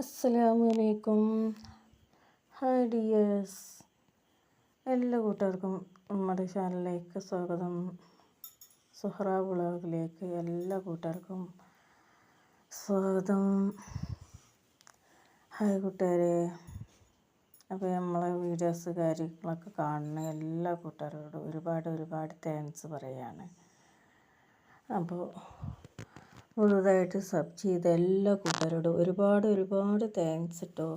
അസ്സലാമലൈക്കും. Hi dears എല്ലാ കൂട്ടുകാർക്കും നമ്മുടെ ചാനലിലേക്ക് സ്വാഗതം. സുഹറ വ്ളോഗിലേക്ക് എല്ലാ കൂട്ടുകാർക്കും സ്വാഗതം. ഹായ് കൂട്ടുകാരെ. അപ്പോൾ നമ്മളെ വീഡിയോസ് കാര്യങ്ങളൊക്കെ കാണുന്ന എല്ലാ കൂട്ടുകാരോടും ഒരുപാട് ഒരുപാട് താങ്ക്സ് പറയുകയാണ് അപ്പോൾ പുതുതായിട്ട് സബ് ചെയ്ത എല്ലാ കൂട്ടുകാരോടും ഒരുപാട് ഒരുപാട് താങ്ക്സ് കേട്ടോ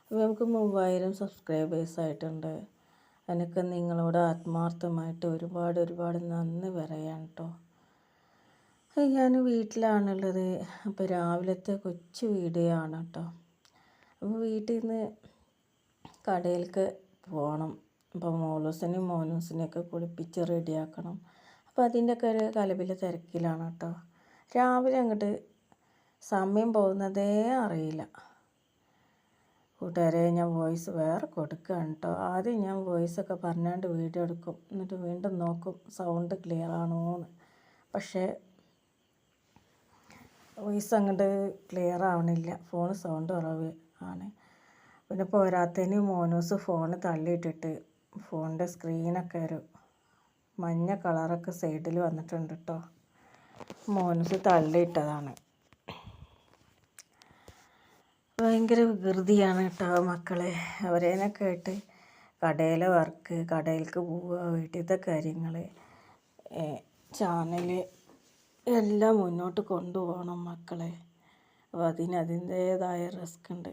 അപ്പോൾ നമുക്ക് മൂവായിരം സബ്സ്ക്രൈബേഴ്സ് ആയിട്ടുണ്ട്. എനിക്ക് നിങ്ങളോട് ആത്മാർത്ഥമായിട്ട് ഒരുപാട് ഒരുപാട് നന്ദി പറയാം കേട്ടോ ഞാൻ വീട്ടിലാണുള്ളത്. അപ്പോൾ രാവിലത്തെ കൊച്ചു ആണ് കേട്ടോ അപ്പോൾ വീട്ടിൽ നിന്ന് കടയിലേക്ക് പോകണം അപ്പോൾ മോളൂസിനെയും മോനൂസിനെയൊക്കെ കുളിപ്പിച്ച് റെഡിയാക്കണം അപ്പോൾ അതിന്റെയൊക്കെ ഒരു കലപില തിരക്കിലാണ് കേട്ടോ രാവിലെ അങ്ങോട്ട് സമയം പോകുന്നതേ അറിയില്ല. കൂട്ടുകാരെ ഞാൻ വോയിസ് വേറെ കൊടുക്കുകയാണ് കേട്ടോ ആദ്യം ഞാൻ വോയിസൊക്കെ പറഞ്ഞാണ്ട് വീഡിയോ എടുക്കും. എന്നിട്ട് വീണ്ടും നോക്കും സൗണ്ട് ക്ലിയർ ആണോ എന്ന് പക്ഷേ വോയിസ് അങ്ങോട്ട് ക്ലിയർ ആവണില്ല. ഫോൺ സൗണ്ട് കുറവ് ആണ്. പിന്നെ പോരാത്തതിന് മോനൂസ് ഫോൺ തള്ളിയിട്ടിട്ട് ഫോണിന്റെ സ്ക്രീനൊക്കെ ഒരു മഞ്ഞ കളറൊക്കെ സൈഡിൽ വന്നിട്ടുണ്ട് കേട്ടോ മോനസ് തള്ളിയിട്ടതാണ്. ഭയങ്കര വികൃതിയാണ് കേട്ടോ മക്കളെ. അവരേനെ കേട്ട് കടയിലെ വർക്ക് കടയിലേക്ക് പോവുക വീട്ടിലത്തെ കാര്യങ്ങൾ ചാനൽ എല്ലാം മുന്നോട്ട് കൊണ്ടുപോകണം മക്കളെ. അപ്പോൾ അതിന് അതിന്റേതായ റിസ്ക് ഉണ്ട്.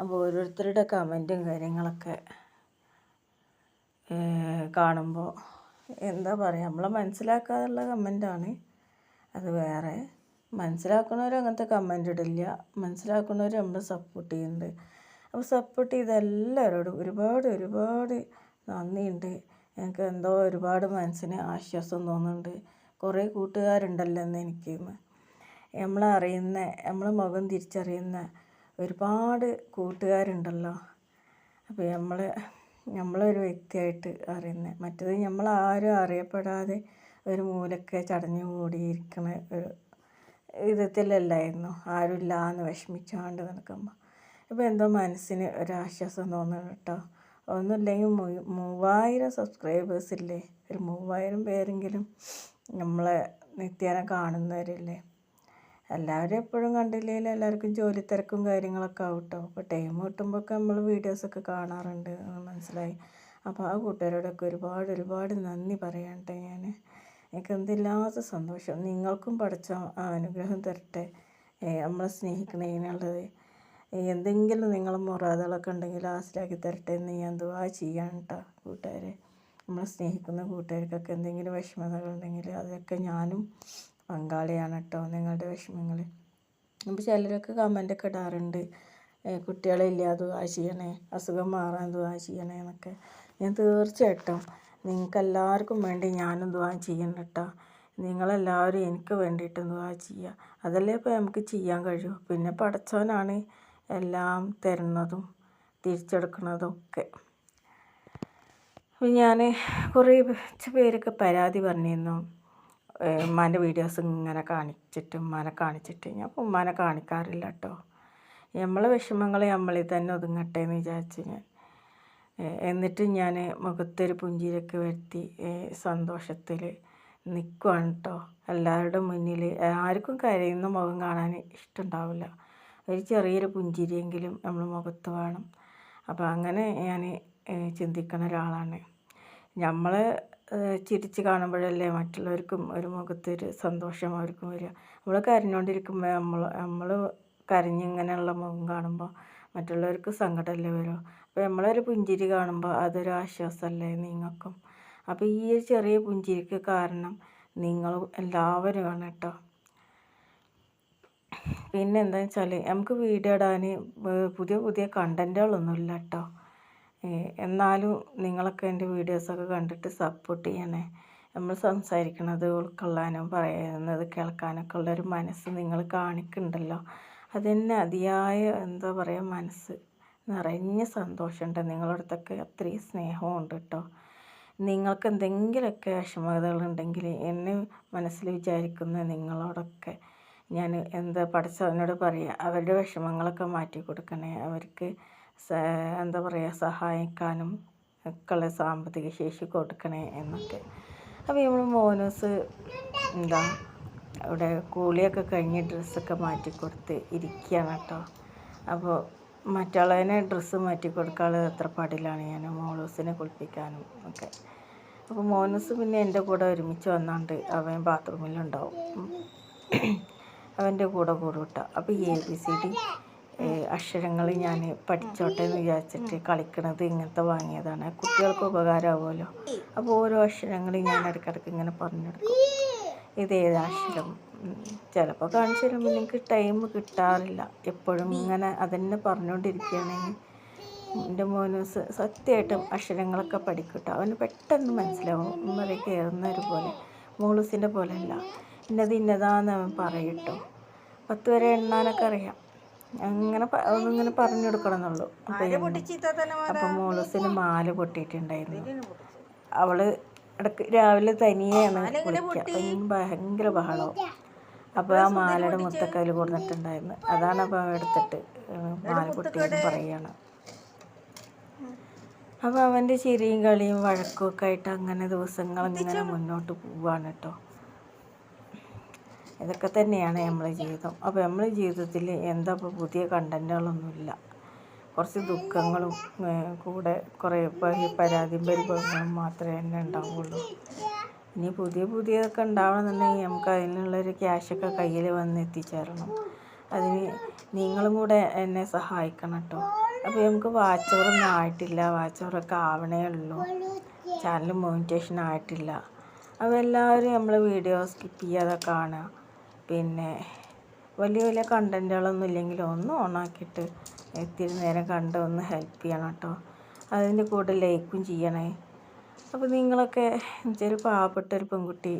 അപ്പോൾ ഓരോരുത്തരുടെ കമന്റും കാര്യങ്ങളൊക്കെ കാണുമ്പോൾ എന്താ പറയുക നമ്മളെ മനസ്സിലാക്കാതുള്ള കമന്റാണ്. അത് വേറെ. മനസ്സിലാക്കുന്നവർ അങ്ങനത്തെ കമന്റ് ഇടില്ല. മനസ്സിലാക്കുന്നവർ നമ്മൾ സപ്പോർട്ട് ചെയ്യുന്നുണ്ട് അപ്പോൾ സപ്പോർട്ട് ചെയ്ത എല്ലാവരോടും ഒരുപാട് ഒരുപാട് നന്ദിയുണ്ട്. എനിക്ക് എന്തോ ഒരുപാട് മനസ്സിന് ആശ്വാസം തോന്നുന്നുണ്ട്. കുറേ കൂട്ടുകാരുണ്ടല്ലോ എന്ന് എനിക്ക്. നമ്മളറിയുന്ന നമ്മളെ മുഖം തിരിച്ചറിയുന്ന ഒരുപാട് കൂട്ടുകാരുണ്ടല്ലോ. അപ്പോൾ നമ്മൾ നമ്മളൊരു വ്യക്തിയായിട്ട് അറിയുന്നത് മറ്റത് നമ്മളാരും അറിയപ്പെടാതെ ഒരു മൂലക്കെ ചടഞ്ഞു മൂടിയിരിക്കണ ഒരു വിധത്തിലല്ലായിരുന്നു. ആരുമില്ല എന്ന് വിഷമിച്ചാണ്ട് നടക്കുമ്പോൾ ഇപ്പോൾ എന്തോ മനസ്സിന് ഒരാശ്വാസം തോന്നുന്നു കേട്ടോ. ഒന്നുമില്ലെങ്കിൽ മൂവായിരം സബ്സ്ക്രൈബേഴ്സ് ഇല്ലേ? ഒരു മൂവായിരം പേരെങ്കിലും നമ്മളെ നിത്യേന കാണുന്നവരില്ലേ? എല്ലാവരും എപ്പോഴും കണ്ടില്ലെങ്കിൽ എല്ലാവർക്കും ജോലി തിരക്കും കാര്യങ്ങളൊക്കെ ആവും കേട്ടോ അപ്പോൾ ടൈം കിട്ടുമ്പോഴൊക്കെ നമ്മൾ വീഡിയോസൊക്കെ കാണാറുണ്ട് മനസ്സിലായി. അപ്പോൾ ആ കൂട്ടുകാരോടൊക്കെ ഒരുപാട് ഒരുപാട് നന്ദി പറയട്ടെ ഞാൻ എനിക്ക് എന്തില്ലാത്ത സന്തോഷം. നിങ്ങൾക്കും പഠിച്ച അനുഗ്രഹം തരട്ടെ. നമ്മളെ സ്നേഹിക്കണതിനുള്ളത് എന്തെങ്കിലും നിങ്ങൾ മുറാതകളൊക്കെ ഉണ്ടെങ്കിൽ ആസിലാക്കി തരട്ടെ. എന്ന് ഞാൻ ദുവാ ചെയ്യാൻ കേട്ടോ കൂട്ടുകാരെ. നമ്മളെ സ്നേഹിക്കുന്ന കൂട്ടുകാർക്കൊക്കെ എന്തെങ്കിലും വിഷമതകളുണ്ടെങ്കിൽ അതൊക്കെ ഞാനും പങ്കാളിയാണ് കേട്ടോ നിങ്ങളുടെ വിഷമങ്ങൾ അപ്പോൾ ചിലരൊക്കെ കമന്റൊക്കെ ഇടാറുണ്ട്. കുട്ടികളില്ല ദുവാ ചെയ്യണേ? അസുഖം മാറാൻ ദുവാ ചെയ്യണേ എന്നൊക്കെ. ഞാൻ തീർച്ചയായിട്ടും നിങ്ങൾക്കെല്ലാവർക്കും വേണ്ടി ഞാനും ദുവാ ചെയ്യുന്നു കേട്ടോ നിങ്ങളെല്ലാവരും എനിക്ക് വേണ്ടിയിട്ട് ദുവാ ചെയ്യുക അതല്ലേ ഇപ്പോൾ നമുക്ക് ചെയ്യാൻ കഴിയൂ. പിന്നെ പടച്ചവനാണ് എല്ലാം തരുന്നതും തിരിച്ചെടുക്കുന്നതും ഒക്കെ. ഞാൻ കുറേ പേരൊക്കെ പരാതി പറഞ്ഞിരുന്നു. ഉമ്മാന്റെ വീഡിയോസ് ഇങ്ങനെ കാണിച്ചിട്ട് ഉമ്മാനെ കാണിച്ചിട്ട്. ഞാൻ ഉമ്മാനെ കാണിക്കാറില്ല കേട്ടോ നമ്മളെ വിഷമങ്ങൾ നമ്മളിൽ തന്നെ ഒതുങ്ങട്ടെ എന്ന് വിചാരിച്ചു ഞാൻ. എന്നിട്ട് ഞാൻ മുഖത്തൊരു പുഞ്ചിരിയൊക്കെ വരുത്തി സന്തോഷത്തിൽ നിൽക്കുകയാണ് കേട്ടോ എല്ലാവരുടെ മുന്നിൽ ആർക്കും കരയുന്ന മുഖം കാണാൻ ഇഷ്ടമുണ്ടാവില്ല ഒരു ചെറിയൊരു പുഞ്ചിരിയെങ്കിലും നമ്മൾ മുഖത്ത് വേണം. അപ്പോൾ അങ്ങനെ ഞാൻ ചിന്തിക്കുന്ന ഒരാളാണ്. നമ്മൾ ചിരിച്ച് കാണുമ്പോഴല്ലേ മറ്റുള്ളവർക്കും ഒരു മുഖത്തൊരു സന്തോഷം അവർക്കും വരിക. നമ്മൾ കരഞ്ഞുകൊണ്ടിരിക്കുമ്പോൾ നമ്മൾ നമ്മൾ കരഞ്ഞിങ്ങനെയുള്ള മുഖം കാണുമ്പോൾ മറ്റുള്ളവർക്ക് സങ്കടമല്ലേ വരും. അപ്പോൾ നമ്മളൊരു പുഞ്ചിരി കാണുമ്പോൾ അതൊരു ആശ്വാസമല്ലേ നിങ്ങൾക്കും? അപ്പോൾ ഈ ഒരു ചെറിയ പുഞ്ചിരിക്ക് കാരണം നിങ്ങളും എല്ലാവരുമാണ് കേട്ടോ. പിന്നെ എന്താണെന്ന് വെച്ചാൽ നമുക്ക് വീഡിയോ ഇടാൻ പുതിയ പുതിയ കണ്ടന്റുകളൊന്നുമില്ല കേട്ടോ. എന്നാലും നിങ്ങളൊക്കെ എന്റെ വീഡിയോസൊക്കെ കണ്ടിട്ട് സപ്പോർട്ട് ചെയ്യണേ. നമ്മൾ സംസാരിക്കണത് ഉൾക്കൊള്ളാനും പറയുന്നത് കേൾക്കാനൊക്കെ ഉള്ളൊരു മനസ്സ് നിങ്ങൾ കാണിക്കുന്നുണ്ടല്ലോ. അതെന്നെ അതിയായ എന്താ പറയുക മനസ്സ്. നിറഞ്ഞ സന്തോഷമുണ്ട്. നിങ്ങളടുത്തൊക്കെ അത്രയും സ്നേഹമുണ്ട് കേട്ടോ. നിങ്ങൾക്ക് എന്തെങ്കിലുമൊക്കെ വിഷമതകളുണ്ടെങ്കിൽ എന്നെ മനസ്സിൽ വിചാരിക്കുന്ന നിങ്ങളോടൊക്കെ ഞാൻ എന്താ പഠിച്ചവനോട് പറയുക അവരുടെ വിഷമങ്ങളൊക്കെ മാറ്റി കൊടുക്കണേ. അവർക്ക് എന്താ പറയുക സഹായിക്കാനും ഒക്കെയുള്ള സാമ്പത്തിക ശേഷി കൊടുക്കണേ എന്നൊക്കെ. അപ്പോൾ നമ്മൾ മോനൂസ് എന്താ അവിടെ കൂളിയൊക്കെ കഴിഞ്ഞ് ഡ്രസ്സൊക്കെ മാറ്റി കൊടുത്ത് ഇരിക്കുകയാണ് കേട്ടോ. അപ്പോൾ മറ്റുള്ളതിനെ ഡ്രസ്സ് മാറ്റി കൊടുക്കാനുള്ള അത്ര പാടില്ലാണ് ഞാൻ മോളൂസിനെ കുളിപ്പിക്കാനും ഒക്കെ. അപ്പോൾ മോനൂസ് പിന്നെ എന്റെ കൂടെ ഒരുമിച്ച് വന്നാണ്ട് അവൻ ബാത്റൂമിലുണ്ടാവും. അവന്റെ കൂടെ കൂടെ കേട്ടോ അപ്പോൾ എ ബി സി ഡി അക്ഷരങ്ങൾ ഞാൻ പഠിച്ചോട്ടെ എന്ന് വിചാരിച്ചിട്ട് കളിക്കണത് ഇങ്ങനത്തെ വാങ്ങിയതാണ്. കുട്ടികൾക്ക് ഉപകാരമാവുമല്ലോ അപ്പോൾ ഓരോ അക്ഷരങ്ങൾ ഞാൻ ഇടയ്ക്കിടയ്ക്ക് ഇങ്ങനെ പറഞ്ഞെടുക്കും ഇത് ഏത് അക്ഷരം? ചിലപ്പോൾ കാണിച്ചു തരുമ്പോൾ എനിക്ക് ടൈം കിട്ടാറില്ല. എപ്പോഴും ഇങ്ങനെ അതന്നെ പറഞ്ഞുകൊണ്ടിരിക്കുകയാണെങ്കിൽ എന്റെ മോന് സത്യമായിട്ടും അക്ഷരങ്ങളൊക്കെ പഠിക്കട്ടോ. അവന് പെട്ടെന്ന് മനസ്സിലാവും. ഉമ്മറി കയറുന്നൊരു പോലെ. മോളൂസിന്റെ പോലെയല്ല. ഇന്നത് ഇന്നതാന്ന് അവൻ പറയട്ടോ. പത്ത് വരെ എണ്ണാനൊക്കെ അറിയാം. അങ്ങനെ ഒന്നിങ്ങനെ പറഞ്ഞു കൊടുക്കണം എന്നുള്ളൂ അപ്പം മോളൂസിന് മാല പൊട്ടിയിട്ടുണ്ടായിരുന്നു. അവൾ ഇടയ്ക്ക് രാവിലെ തനിയെയാണ് കുളിക്കുക ഭയങ്കര ബഹളവും. അപ്പോൾ ആ മാലയുടെ മുത്തക്കയിൽ കൊടുത്തിട്ടുണ്ടായിരുന്നു. അതാണ് അപ്പോൾ എടുത്തിട്ട് മാല പൊട്ടിയെന്ന് പറയുകയാണ് അപ്പോൾ അവന്റെ ചിരിയും കളിയും വഴക്കും ഒക്കെ ആയിട്ട് അങ്ങനെ ദിവസങ്ങൾ ഇങ്ങനെ മുന്നോട്ട് പോവാണ് കേട്ടോ ഇതൊക്കെ തന്നെയാണ് നമ്മളെ ജീവിതം. അപ്പോൾ നമ്മളെ ജീവിതത്തിൽ എന്താ ഇപ്പോൾ പുതിയ കണ്ടന്റുകളൊന്നുമില്ല കുറച്ച് ദുഃഖങ്ങളും കൂടെ കുറേ പരാതിയും പരിഭവങ്ങളും മാത്രമേ തന്നെ ഉണ്ടാവുള്ളൂ. ഇനി പുതിയ പുതിയതൊക്കെ ഉണ്ടാവണമെന്നുണ്ടെങ്കിൽ നമുക്ക് അതിനുള്ളൊരു ക്യാഷൊക്കെ കയ്യിൽ വന്ന് എത്തിച്ചേരണം. അതിന് നിങ്ങളും കൂടെ എന്നെ സഹായിക്കണം കേട്ടോ. അപ്പോൾ നമുക്ക് വാച്ച് ഓവറൊന്നും ആയിട്ടില്ല. വാച്ച് ഓവറൊക്കെ ആവണേ ഉള്ളൂ. ചാനൽ മോണിറ്റേഷൻ ആയിട്ടില്ല. അപ്പോൾ എല്ലാവരും നമ്മൾ വീഡിയോ സ്കിപ്പ് ചെയ്യാതെ കാണുക. പിന്നെ വലിയ വലിയ കണ്ടന്റുകളൊന്നും ഇല്ലെങ്കിലും ഒന്ന് ഓണാക്കിയിട്ട് ഇത്തിരി നേരം കണ്ട് ഒന്ന് ഹെൽപ്പ് ചെയ്യണം കേട്ടോ. അതിന്റെ കൂടെ ലൈക്കും ചെയ്യണേ. അപ്പോൾ നിങ്ങളൊക്കെ ഒരു പാവപ്പെട്ട ഒരു പെൺകുട്ടി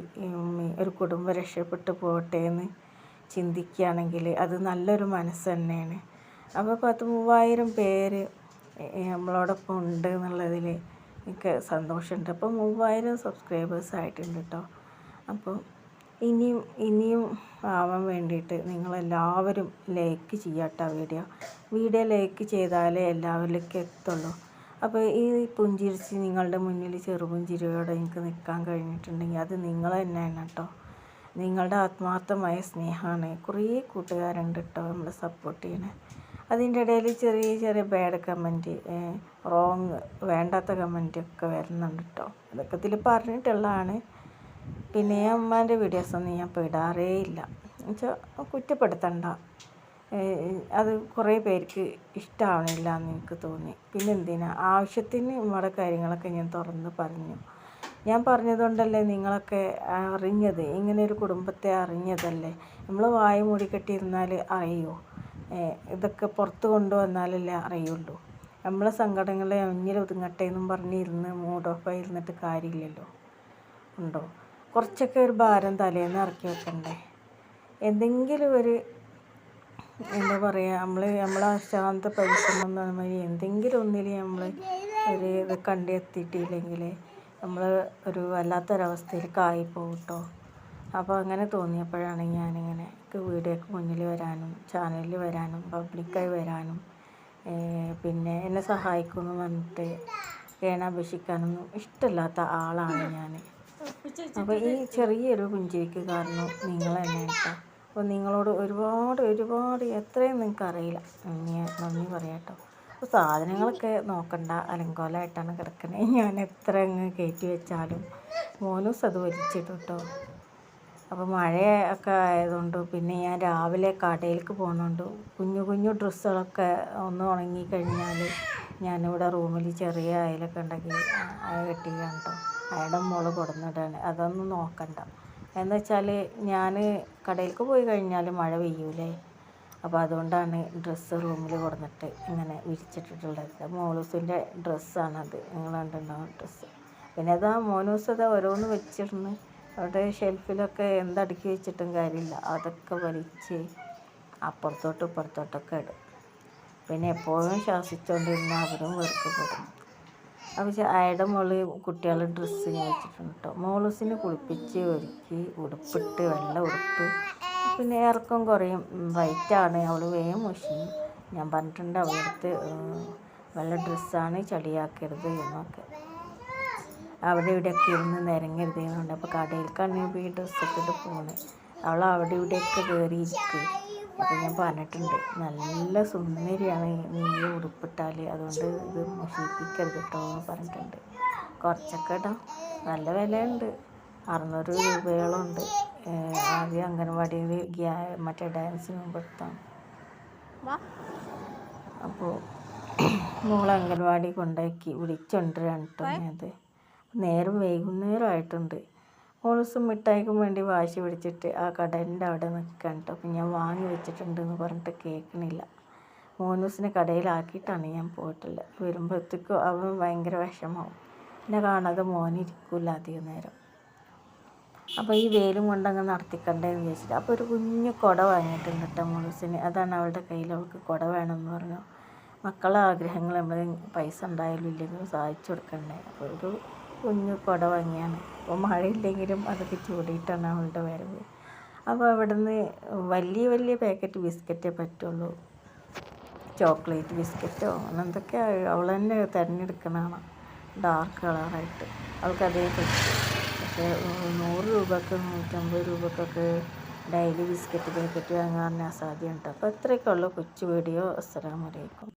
ഒരു കുടുംബം രക്ഷപ്പെട്ടു പോകട്ടെ എന്ന് ചിന്തിക്കുകയാണെങ്കിൽ അത് നല്ലൊരു മനസ്സ് തന്നെയാണ്. അപ്പോൾ പത്ത് മൂവായിരം പേര് നമ്മളോടൊപ്പം ഉണ്ട് എന്നുള്ളതിൽ എനിക്ക് സന്തോഷമുണ്ട്. അപ്പോൾ മൂവായിരം സബ്സ്ക്രൈബേഴ്സ് ആയിട്ടുണ്ട് കേട്ടോ അപ്പോൾ ഇനിയും ഇനിയും ആവാൻ വേണ്ടിയിട്ട് നിങ്ങളെല്ലാവരും ലൈക്ക് ചെയ്യാട്ടോ വീഡിയോ വീഡിയോ ലൈക്ക് ചെയ്താലേ എല്ലാവരിലേക്ക് എത്തുള്ളൂ. അപ്പോൾ ഈ പുഞ്ചിരിച്ച് നിങ്ങളുടെ മുന്നിൽ ചെറുപുഞ്ചിരിയോടെ എനിക്ക് നിൽക്കാൻ കഴിഞ്ഞിട്ടുണ്ടെങ്കിൽ അത് നിങ്ങൾ തന്നെയാണ് കേട്ടോ. നിങ്ങളുടെ ആത്മാർത്ഥമായ സ്നേഹമാണ്. കുറേ കൂട്ടുകാരുണ്ട് കേട്ടോ നമ്മൾ സപ്പോർട്ട് ചെയ്യണേ. അതിന്റെ ഇടയിൽ ചെറിയ ചെറിയ ബാഡ് കമന്റ് റോങ് വേണ്ടാത്ത കമന്റ് ഒക്കെ വരുന്നുണ്ട് കേട്ടോ. അതൊക്കെ ഇതിൽ പറഞ്ഞിട്ടുള്ളതാണ്. പിന്നെ അമ്മാന്റെ വീഡിയോസൊന്നും ഞാൻ ഇടാറേ ഇല്ല. എന്നുവെച്ചാൽ കുറ്റപ്പെടുത്തണ്ട. അത് കുറേ പേർക്ക് ഇഷ്ടമാവണില്ല എന്ന് എനിക്ക് തോന്നി. പിന്നെ എന്തിനാ? ആവശ്യത്തിന് നമ്മുടെ കാര്യങ്ങളൊക്കെ ഞാൻ തുറന്ന് പറഞ്ഞു. ഞാൻ പറഞ്ഞതുകൊണ്ടല്ലേ നിങ്ങളൊക്കെ അറിഞ്ഞത്? ഇങ്ങനെ ഒരു കുടുംബത്തെ അറിഞ്ഞതല്ലേ? നമ്മൾ വായ മൂടിക്കെട്ടിയിരുന്നാൽ അറിയോ? ഇതൊക്കെ പുറത്ത് കൊണ്ടുവന്നാലല്ലേ അറിയുള്ളൂ. നമ്മളെ സങ്കടങ്ങളെ അഞ്ഞിൽ ഒതുങ്ങട്ടെ എന്നും പറഞ്ഞിരുന്ന് മൂഡ് ഓഫായി ഇരുന്നിട്ട് കാര്യമില്ലല്ലോ. ഉണ്ടോ? കുറച്ചൊക്കെ ഒരു ഭാരം തലേന്ന് ഇറക്കി വെക്കണ്ടേ? എന്തെങ്കിലും ഒരു എന്താ പറയുക നമ്മൾ നമ്മളെ ശാന്ത പരിശ്രമം എന്ന് എന്തെങ്കിലും ഒന്നിൽ നമ്മൾ ഒരു ഇത് കണ്ടെത്തിയിട്ടില്ലെങ്കിൽ നമ്മൾ ഒരു വല്ലാത്തൊരവസ്ഥയിലേക്ക് ആയിപ്പോകും കേട്ടോ അപ്പോൾ അങ്ങനെ തോന്നിയപ്പോഴാണ് ഞാനിങ്ങനെ വീഡിയോക്ക് മുന്നിൽ വരാനും ചാനലിൽ വരാനും പബ്ലിക്കായി വരാനും പിന്നെ എന്നെ സഹായിക്കുമെന്ന് പറഞ്ഞിട്ട് ഏണാപേക്ഷിക്കാനൊന്നും ഇഷ്ടമില്ലാത്ത ആളാണ് ഞാൻ അപ്പോൾ ഈ ചെറിയൊരു പുഞ്ചിരിക്ക് കാരണം നിങ്ങൾ തന്നെ കേട്ടോ. അപ്പോൾ നിങ്ങളോട് ഒരുപാട് ഒരുപാട് എത്രയും നിങ്ങൾക്ക് അറിയില്ല നന്ദി നന്ദി പറയാട്ടോ. അപ്പോൾ സാധനങ്ങളൊക്കെ നോക്കണ്ട അലങ്കോലമായിട്ടാണ് കിടക്കണേ. ഞാൻ എത്ര അങ്ങ് കയറ്റി വെച്ചാലും മോനൂസ് അത് വലിച്ചിട്ടു കേട്ടോ അപ്പോൾ മഴയൊക്കെ ആയതുകൊണ്ട് പിന്നെ ഞാൻ രാവിലെ കടയിലേക്ക് പോകുന്നുണ്ട് കുഞ്ഞു കുഞ്ഞു ഡ്രസ്സുകളൊക്കെ ഒന്ന് ഉണങ്ങിക്കഴിഞ്ഞാൽ ഞാനിവിടെ റൂമിൽ ചെറിയ അയലൊക്കെ ഉണ്ടെങ്കിൽ അയ കെട്ടിയാണ് കേട്ടോ അയയുടെ മോൾ കൊടുന്നിടാണ്. അതൊന്നും നോക്കണ്ട. എന്ന് വെച്ചാൽ ഞാൻ കടയിലേക്ക് പോയി കഴിഞ്ഞാൽ മഴ പെയ്യൂലേ. അപ്പോൾ അതുകൊണ്ടാണ് ഡ്രസ്സ് റൂമിൽ കൊടുന്നിട്ട് ഇങ്ങനെ വിരിച്ചിട്ടിട്ടുള്ളത്. മോളൂസിന്റെ ഡ്രസ്സാണത്. നിങ്ങൾ കണ്ടിട്ടുണ്ടാവും ഡ്രസ്സ്? പിന്നെ അതാ മോനൂസ് അത് ഓരോന്ന് വെച്ചിരുന്ന് അവിടെ ഷെൽഫിലൊക്കെ എന്തടുക്കി വെച്ചിട്ടും കാര്യമില്ല. അതൊക്കെ വലിച്ച് അപ്പുറത്തോട്ടും ഇപ്പുറത്തോട്ടൊക്കെ ഇടും. പിന്നെ എപ്പോഴും ശ്വാസിച്ചുകൊണ്ടിരുന്ന അവരും വെറുക്കപ്പെടും. അപ്പോൾ അയയുടെ മോൾ കുട്ടികളുടെ ഡ്രസ്സ് ഞാൻ വെച്ചിട്ടുണ്ട് കേട്ടോ മോളൂസിനെ കുളിപ്പിച്ച് ഒരുക്കി ഉടുപ്പിട്ട് വെള്ള ഉടുപ്പ്. പിന്നെ ഇറക്കം കുറയും. വൈറ്റാണ് അവൾ വേഗം മുഷി ഞാൻ പറഞ്ഞിട്ടുണ്ട് അവളടുത്ത് വെള്ള ഡ്രസ്സാണ് ചളിയാക്കരുത് എന്നൊക്കെ. അവിടെ ഇവിടെയൊക്കെ ഇരുന്ന് നിരങ്ങരുത് എന്നുണ്ട്. അപ്പോൾ കടയിലേക്കാണ് ഈ ഡ്രസ്സൊക്കെ ഇട്ട് പോകുന്നത് അവൾ അവിടെ ഇവിടെയൊക്കെ കയറി ഇരിക്കും അപ്പോൾ ഞാൻ പറഞ്ഞിട്ടുണ്ട് നല്ല സുന്ദരിയാണ് നീ ഉടുപ്പിട്ടാൽ അതുകൊണ്ട് ഇത് മുഷിപ്പിക്കരുത് കേട്ടോ എന്ന് പറഞ്ഞിട്ടുണ്ട്. കുറച്ചൊക്കെ കേട്ടോ നല്ല വിലയുണ്ട്. അറുന്നൂറ് രൂപയോളം ഉണ്ട്. ഏഹ് ആദ്യം അംഗൻവാടിയിൽ ഗ്യാ മറ്റേ ഡാൻസിന് മുമ്പെടുത്താണ്. അപ്പോൾ മോളെ അംഗൻവാടി കൊണ്ടാക്കി വിളിച്ചുകൊണ്ടിരാണ് കേട്ടോ അത്. നേരം വൈകുന്നേരമായിട്ടുണ്ട് മോളൂസ് മിഠായിക്കും വേണ്ടി വാശി പിടിച്ചിട്ട് ആ കടലിന്റെ അവിടെ നിൽക്കാൻ കേട്ടോ അപ്പം ഞാൻ വാങ്ങി വെച്ചിട്ടുണ്ട് എന്ന് പറഞ്ഞിട്ട് കേൾക്കണില്ല. മോനൂസിനെ കടയിലാക്കിയിട്ടാണ് ഞാൻ പോയിട്ടുള്ളത്. വരുമ്പോഴത്തേക്കും അവൻ ഭയങ്കര വിഷമാവും എന്നെ കാണാതെ മോനിരിക്കില്ല അധികം നേരം. അപ്പോൾ ഈ വെയിലും കൊണ്ടങ്ങ് നടത്തിക്കണ്ടേന്ന് വിചാരിച്ചിട്ട് അപ്പോൾ ഒരു കുഞ്ഞു കുട വാങ്ങിയിട്ടുണ്ട് കേട്ടോ മോളൂസിന് അതാണ് അവളുടെ കയ്യിൽ അവൾക്ക് കുട വേണമെന്ന് പറഞ്ഞു. മക്കളെ ആഗ്രഹങ്ങൾ നമ്മൾ പൈസ ഉണ്ടായാലും ഇല്ലെങ്കിലും സാധിച്ചു കൊടുക്കണ്ടേ? അപ്പോൾ ഒരു കുഞ്ഞു കുട വാങ്ങിയാണ്. അപ്പോൾ മഴയില്ലെങ്കിലും അതൊക്കെ ചൂടിയിട്ടാണ് അവളുടെ വരവ്. അപ്പോൾ അവിടുന്ന് വലിയ വലിയ പാക്കറ്റ് ബിസ്ക്കറ്റേ പറ്റുള്ളൂ. ചോക്ലേറ്റ് ബിസ്ക്കറ്റോ അങ്ങനെ അങ്ങനെന്തൊക്കെ അവൾ തന്നെ തിരഞ്ഞെടുക്കണതാണ്. ഡാർക്ക് കളറായിട്ട്. അവൾക്കതേ പറ്റും. പക്ഷേ നൂറ് രൂപക്ക് നൂറ്റമ്പത് രൂപക്കൊക്കെ ഡെയിലി ബിസ്ക്കറ്റ് പാക്കറ്റ് വാങ്ങാൻ അസാധ്യമുണ്ട്. അപ്പോൾ ഇത്രയൊക്കെ ഉള്ളൂ. കൊച്ചു വീഡിയോ. അസ്സലാമലൈക്കും